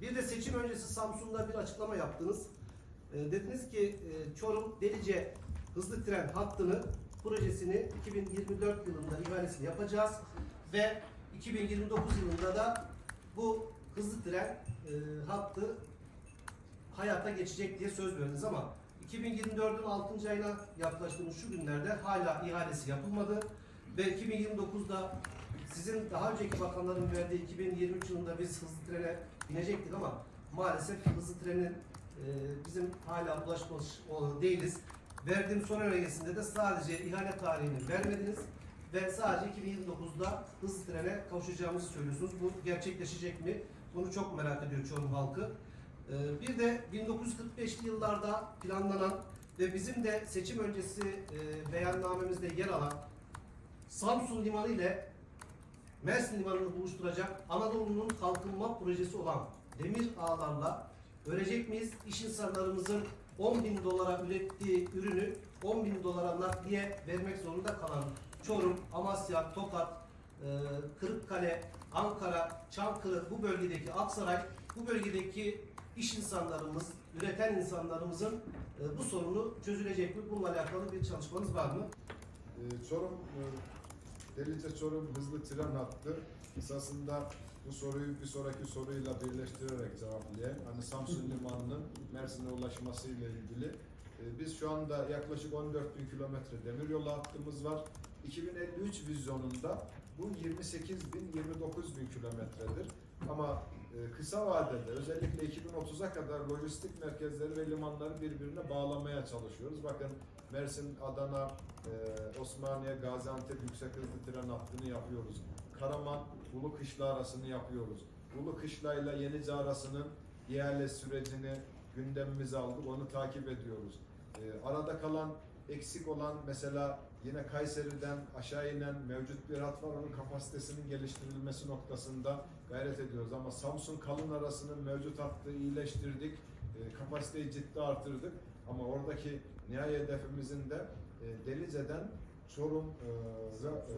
Bir de seçim öncesi Samsun'da bir açıklama yaptınız. E, dediniz ki e, Çorum Delice hızlı tren hattını projesini 2024 yılında ihalesini yapacağız ve 2029 yılında da bu hızlı tren e, hattı hayata geçecek diye söz verdiniz ama 2024'ün 6. ayına yaklaştığımız şu günlerde hala ihalesi yapılmadı ve 2029'da sizin daha önceki bakanların verdiği 2023 yılında biz hızlı trene binecektik ama maalesef hızlı trenin e, bizim hala ulaşmış değiliz. Verdiğim son önergesinde de sadece ihale tarihini vermediniz ve sadece 2029'da hızlı trene kavuşacağımızı söylüyorsunuz. Bu gerçekleşecek mi? Bunu çok merak ediyor Çorum halkı. Ee, Bir de 1945'li yıllarda planlanan ve bizim de seçim öncesi e, beyannamemizde yer alan Samsun Limanı ile Mersin Limanı'nı buluşturacak Anadolu'nun kalkınma projesi olan demir ağlarla örecek miyiz? İş insanlarımızın 10 bin dolara ürettiği ürünü 10 bin dolara nakliye vermek zorunda kalan Çorum, Amasya, Tokat, e, Kırıkkale, Ankara, Çankırı, bu bölgedeki Aksaray, bu bölgedeki iş insanlarımız, üreten insanlarımızın e, bu sorunu çözülecek mi? Bununla alakalı bir çalışmanız var mı? Ee, Çorum, e, Delice Çorum hızlı tren hattı. Esasında bu soruyu bir sonraki soruyla birleştirerek cevaplayayım. Hani Samsun Limanı'nın Mersin'e ulaşması ile ilgili. Ee, Biz şu anda yaklaşık 14 bin kilometre demiryolu hattımız var. 2053 vizyonunda bu 28 bin 29 bin kilometredir. Ama kısa vadede özellikle 2030'a kadar lojistik merkezleri ve limanları birbirine bağlamaya çalışıyoruz. Bakın Mersin, Adana, e, Osmaniye, Gaziantep yüksek hızlı tren hattını yapıyoruz. Karaman, Ulu Kışla arasını yapıyoruz. Ulu Kışla ile Yenice arasının ihale sürecini gündemimize aldık, onu takip ediyoruz. E, arada kalan eksik olan mesela yine Kayseri'den aşağı inen mevcut bir hat var. Onun kapasitesinin geliştirilmesi noktasında gayret ediyoruz. Ama Samsun Kalın arasının mevcut hattı iyileştirdik. E, kapasiteyi ciddi artırdık. Ama oradaki nihai hedefimizin de e, Delice'den Çorum e, ve e,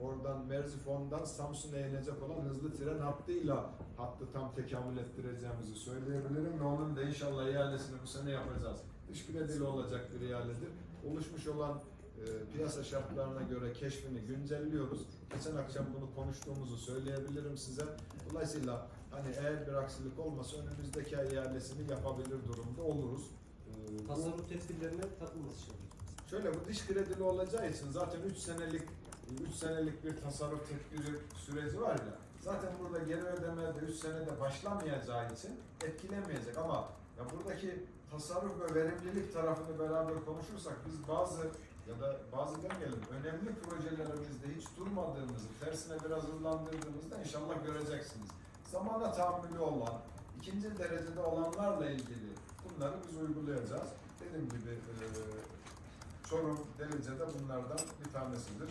oradan Merzifon'dan Samsun'a inecek olan hızlı tren hattıyla hattı tam tekamül ettireceğimizi söyleyebilirim ve onun da inşallah ihalesini bu sene yapacağız. Dış kredili olacak bir ihaledir. Oluşmuş olan e, piyasa şartlarına göre keşfini güncelliyoruz. Geçen akşam bunu konuştuğumuzu söyleyebilirim size. Dolayısıyla hani eğer bir aksilik olmasa önümüzdeki ihalesini yapabilir durumda oluruz. E, Tasarruf tedbirlerine takılması için. Şöyle bu dış kredili olacağı için zaten 3 senelik 3 senelik bir tasarruf tedbiri süreci var ya. Zaten burada geri ödeme de 3 senede başlamayacağı için etkilemeyecek ama ya buradaki tasarruf ve verimlilik tarafını beraber konuşursak biz bazı ya da bazı demeyelim önemli projelerimizde hiç durmadığımızı tersine biraz hızlandırdığımızda inşallah göreceksiniz. Zamana tahammülü olan, ikinci derecede olanlarla ilgili bunları biz uygulayacağız. Dediğim gibi e, Çorum, Delice de bunlardan bir tanesidir.